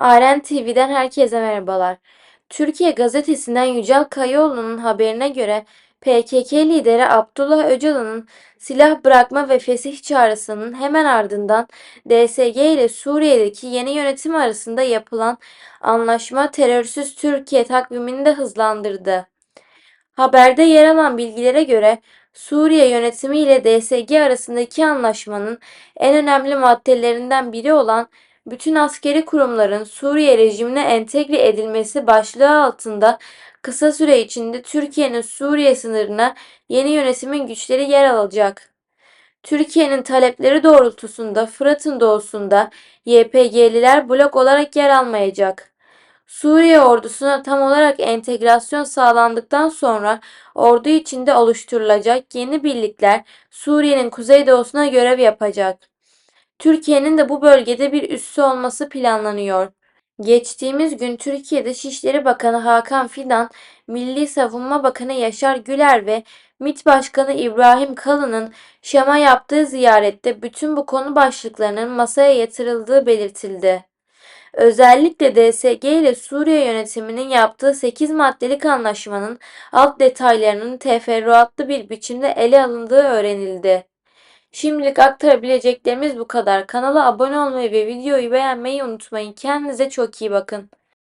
Aren TV'den herkese merhabalar. Türkiye Gazetesi'nden Yücel Kayıoğlu'nun haberine göre PKK lideri Abdullah Öcalan'ın silah bırakma ve fesih çağrısının hemen ardından DSG ile Suriye'deki yeni yönetim arasında yapılan anlaşma terörsüz Türkiye takvimini de hızlandırdı. Haberde yer alan bilgilere göre Suriye yönetimi ile DSG arasındaki anlaşmanın en önemli maddelerinden biri olan bütün askeri kurumların Suriye rejimine entegre edilmesi başlığı altında kısa süre içinde Türkiye'nin Suriye sınırına yeni yönetimin güçleri yer alacak. Türkiye'nin talepleri doğrultusunda Fırat'ın doğusunda YPG'liler blok olarak yer almayacak. Suriye ordusuna tam olarak entegrasyon sağlandıktan sonra ordu içinde oluşturulacak yeni birlikler Suriye'nin kuzeydoğusuna görev yapacak. Türkiye'nin de bu bölgede bir üssü olması planlanıyor. Geçtiğimiz gün Türkiye Dışişleri Bakanı Hakan Fidan, Milli Savunma Bakanı Yaşar Güler ve MİT Başkanı İbrahim Kalın'ın Şam'a yaptığı ziyarette bütün bu konu başlıklarının masaya yatırıldığı belirtildi. Özellikle DSG ile Suriye yönetiminin yaptığı 8 maddelik anlaşmanın alt detaylarının teferruatlı bir biçimde ele alındığı öğrenildi. Şimdilik aktarabileceklerimiz bu kadar. Kanala abone olmayı ve videoyu beğenmeyi unutmayın. Kendinize çok iyi bakın.